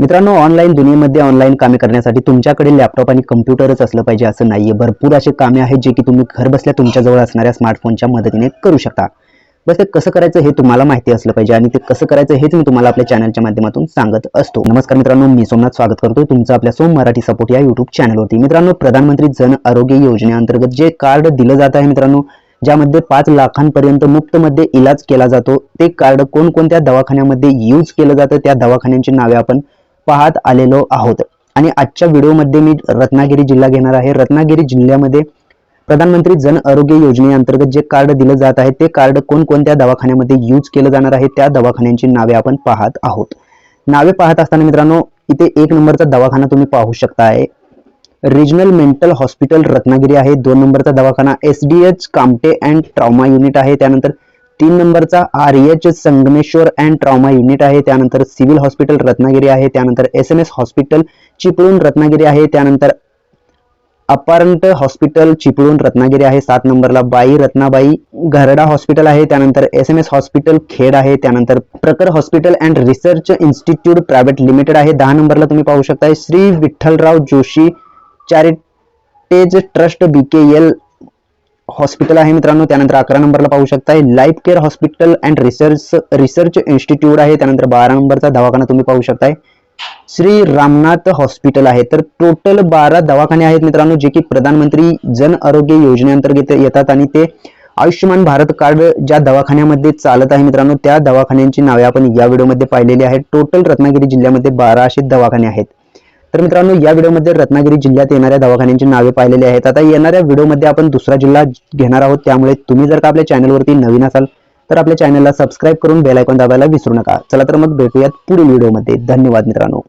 मित्रांनो ऑनलाईन दुनियेमध्ये ऑनलाईन कामे करण्यासाठी तुमच्याकडे लॅपटॉप आणि कम्प्युटरच असलं पाहिजे असं नाहीये. भरपूर असे कामे आहेत जे की तुम्ही घर बसल्या तुमच्याजवळ असणाऱ्या स्मार्टफोनच्या मदतीने करू शकता. बस ते कसं करायचं हे तुम्हाला माहिती असलं पाहिजे आणि ते कसं करायचं हेच मी तुम्हाला आपल्या चॅनलच्या माध्यमातून सांगत असतो. नमस्कार मित्रांनो मी सोमनाथ स्वागत करतो तुमचं आपल्या सोम मराठी सपोर्ट या युट्यूब चॅनलवरती मित्रांनो प्रधानमंत्री जन आरोग्य योजनेअंतर्गत जे कार्ड दिलं जात आहे मित्रांनो ज्यामध्ये पाच लाखांपर्यंत मुफ्तमध्ये इलाज केला जातो. ते कार्ड कोणकोणत्या दवाखान्यामध्ये यूज केलं जातं त्या दवाखान्यांची नावे आपण पाहत आलेलो आहोत. आणि आजच्या व्हिडिओमध्ये मी रत्नागिरी जिल्हा घेणार आहे. रत्नागिरी जिल्ह्यामध्ये प्रधानमंत्री जन आरोग्य योजनेअंतर्गत जे कार्ड दिलं जात आहे ते कार्ड कोणकोणत्या दवाखान्यामध्ये यूज केलं जाणार आहे त्या दवाखान्यांची नावे आपण पाहत आहोत. नावे पाहत असताना मित्रांनो इथे एक नंबरचा दवाखाना तुम्ही पाहू शकता आहे रिजनल मेंटल हॉस्पिटल रत्नागिरी आहे. दोन नंबरचा दवाखाना S D H Kamte and trauma unit आहे. त्यानंतर तीन नंबरचा R H Sangameshwar and trauma unit आहे. त्यानंतर सिव्हिल हॉस्पिटल रत्नागिरी आहे. त्यानंतर S M S hospital Chiplun Ratnagiri आहे. त्यानंतर अपारंट हॉस्पिटल चिपळूण रत्नागिरी आहे. सात नंबरला बाई रत्नाबाई घरडा हॉस्पिटल आहे. त्यानंतर S M S hospital Khed आहे. त्यानंतर Prakar hospital and research institute private limited आहे. दहा नंबरला तुम्ही पाहू शकता Shri Vitthalrao Joshi charitable trust B K L hospital आहे मित्रांनो त्यानंतर अकरा नंबरला पाहू शकताय. Life care hospital and research research institute आहे. त्यानंतर बारा नंबरचा दवाखाना तुम्ही पाहू शकताय. श्री रामनाथ हॉस्पिटल आहे. तर टोटल बारा दवाखाने आहेत मित्रांनो जे की प्रधानमंत्री जन आरोग्य योजनेअंतर्गत येतात आणि ते आयुष्यमान भारत कार्ड ज्या दवाखान्यामध्ये चालत आहे मित्रांनो त्या दवाखान्यांची नावे आपण या व्हिडिओमध्ये पाहिलेली आहेत. टोटल रत्नागिरी जिल्ह्यामध्ये बारा असे दवाखाने आहेत. तर मित्रांनो या व्हिडिओमध्ये रत्नागिरी जिल्ह्यात येणाऱ्या दवाखान्यांची नावे पाहिलेली आहेत. आता येणाऱ्या व्हिडिओमध्ये आपण दुसरा जिल्हा घेणार आहोत. त्यामुळे तुम्ही जर का आपल्या चॅनलवरती नवीन असाल तर आपल्या चॅनलला सबस्क्राईब करून बेलायकॉन दाबायला विसरू नका. चला तर मग भेटूयात पुढील व्हिडिओमध्ये. धन्यवाद मित्रांनो.